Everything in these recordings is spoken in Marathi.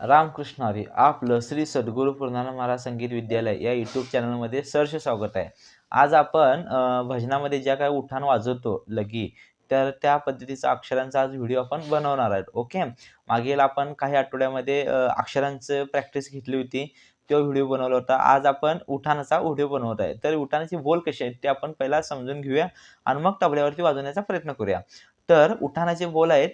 रामकृष्ण हरी आपलं श्री सद्गुरू पूर्णानंद महाराज संगीत विद्यालय या यूट्यूब चॅनलमध्ये सरसे स्वागत आहे. आज आपण भजनामध्ये ज्या काही उठाण वाजवतो लगी तर त्या पद्धतीचा अक्षरांचा आज व्हिडिओ आपण बनवणार आहेत. ओके मागील आपण काही आठवड्यामध्ये अक्षरांचं प्रॅक्टिस घेतली होती. तो व्हिडिओ बनवला होता. आज आपण उठाणाचा व्हिडिओ बनवत आहे. तर उठाणाची बोल कशी आहेत ते आपण पहिला समजून घेऊया आणि मग तबल्यावरती वाजवण्याचा प्रयत्न करूया. तर उठाणाचे बोल आहेत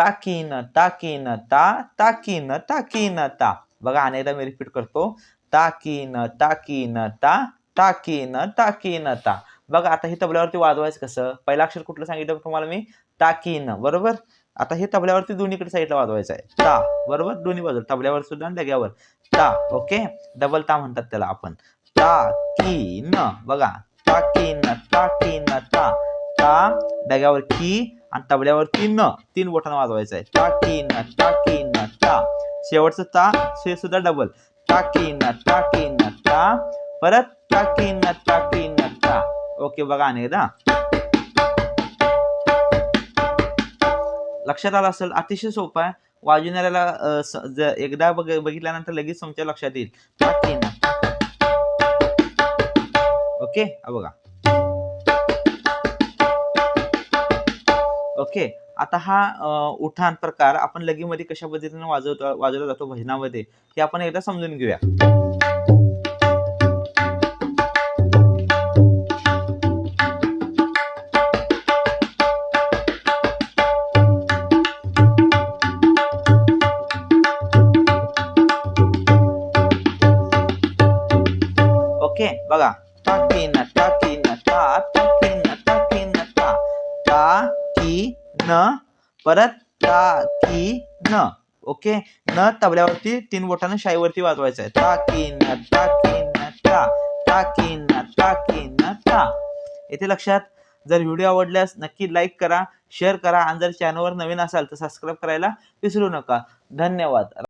ताकीन ताकीन ता ताकीन ताकीन ता. बघा अनेकदा मी रिपीट करतो. ताकीन ताकीन ता ताकीन ताकीन ता. बघा आता हे तबल्यावरती वाजवायचं कसं? पहिलं अक्षर कुठलं सांगितलं तुम्हाला मी? ताकीन बरोबर? आता हे तबल्यावरती दोन्हीकडे साईडला वाजवायचं आहे. ता बरोबर? दोन्ही बाजू तबल्यावर सुद्धा आणि डग्यावर ता ओके? डबल ता म्हणतात त्याला आपण. ताकीन. बघा ताकीन ताकीन ता. ता डग्यावर की आणि तबल्यावरती न तीन बोटांना वाजवायचं आहे टाकी न टाकी न टा. शेवटचं ता शे सुद्धा डबल टाकी न टाकी न टा. परत टाकी न टाकी न टा. ओके बघा अनेकदा. लक्षात आलं असेल अतिशय सोपं आहे. वाजवणाऱ्याला एकदा बघ बघितल्यानंतर लगेच तुमच्या लक्षात येईल. ताकीन ओके? बघा. ओके. आता हा उठान उठाण प्रकार आपण लगीमध्ये कशा पद्धतीने वाजवतो वाजवला जातो भजनामध्ये हे आपण एकदा समजून घेऊया. ओके बघा. टाकीन टाकीन ता टाकीन टाकीन ता ता की न न परत ता की न. ओके न तबल्यावरती तीन बोटानं शाईवरती वाजवायचं आहे ता की न ता. ताकीन ताकीन ता. येथे लक्षात जर व्हिडिओ आवडल्यास नक्की लाईक करा शेअर करा आणि जर चॅनलवर नवीन असाल तर सबस्क्राईब करायला विसरू नका. धन्यवाद.